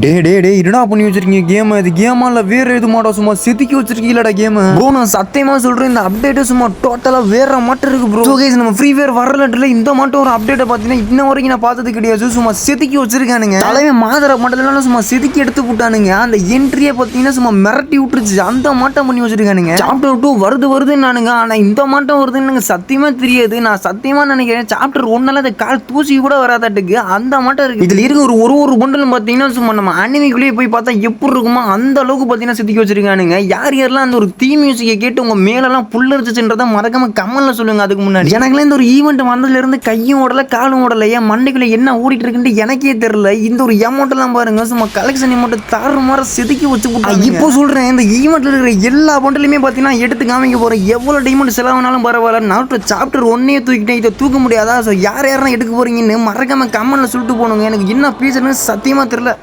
டே டே டே என்னடா பண்ணி வச்சிருக்கீங்க கேம் இது கேமா இல்ல வேற எது மாட்டா சும்மா செதுக்கி வச்சிருக்கீங்களடா கேம் ப்ரோ நான் சத்தியமா சொல்றேன் இந்த அப்டேட் சும்மா டோட்டலா வேற மாட்டம் இருக்கு ப்ரோ கைஸ் நம்ம ஃப்ரீ ஃபயர் வரலன்றல இந்த மாட்டம் ஒரு அப்டேட்டை பார்த்தீங்கன்னா இன்ன வரைக்கும் நான் பார்த்தது கிடையாது. சும்மா செதுக்கி வச்சிருக்கானுங்க. தலைவன் மாதர மாட்டலாம் சும்மா செதுக்கி எடுத்து போட்டானுங்க அந்த என்ட்ரியை பார்த்தீங்கன்னா சும்மா மிரட்டி விட்டுருச்சு. அந்த மாட்டம் பண்ணி வச்சிருக்கானுங்க. சாப்டர் டூ வருது வருதுன்னானுங்க. ஆனா இந்த மாட்டம் வருதுன்னு எனக்கு சத்தியமா தெரியாது. நான் சத்தியமா நினைக்கிறேன் சாப்டர் ஒன்னால அந்த கால் தூசி கூட வராதாட்டுக்கு. அந்த மாட்டம் இருக்கு. இதுல இருக்க ஒரு ஒரு ஒரு பண்டலும் பார்த்தீங்கன்னா சும்மா நம்ம அனிமிக்குள்ளேயே போய் பார்த்தா எப்படி இருக்குமோ அந்த அளவுக்கு பார்த்தீங்கன்னா செதுக்கி வச்சிருக்கானுங்க. யார் யாரெல்லாம் அந்த ஒரு தீ மியூசிக்கை கேட்டு உங்க மேலெல்லாம் புல்லரிச்சுன்றதை மறக்காம கமல்ல சொல்லுங்க அதுக்கு முன்னாடி. எனக்குலாம் இந்த ஒரு ஈவெண்ட் வந்ததுல இருந்து கையும் ஓடல காலும் ஓடல. ஏன் மண்டைக்குள்ள என்ன ஓடிட்டு இருக்குன்ட்டு எனக்கே தெரியல. இந்த ஒரு அமௌண்ட் எல்லாம் பாருங்க சும்மா கலெக்ஷன் அமௌண்ட் தாறு மாதிரி செதுக்கி வச்சு. இப்போ சொல்றேன் இந்த ஈவெண்ட்ல இருக்கிற எல்லா பண்டலுமே பார்த்தீங்கன்னா எடுத்து காமிக்க போறேன். எவ்வளவு டைமண்ட் செலவானாலும் பரவாயில்ல. நாட்டு சாப்டர் ஒன்னே தூக்கிட்டேன் இதை தூக்க முடியாதா? ஸோ யார் யாரெல்லாம் எடுக்க போறீங்கன்னு மறக்காம கமெண்ட்ல சொல்லிட்டு போனுங்க எனக்கு என்ன ஃபீச்சர்னு சத்தியமா தெரியல.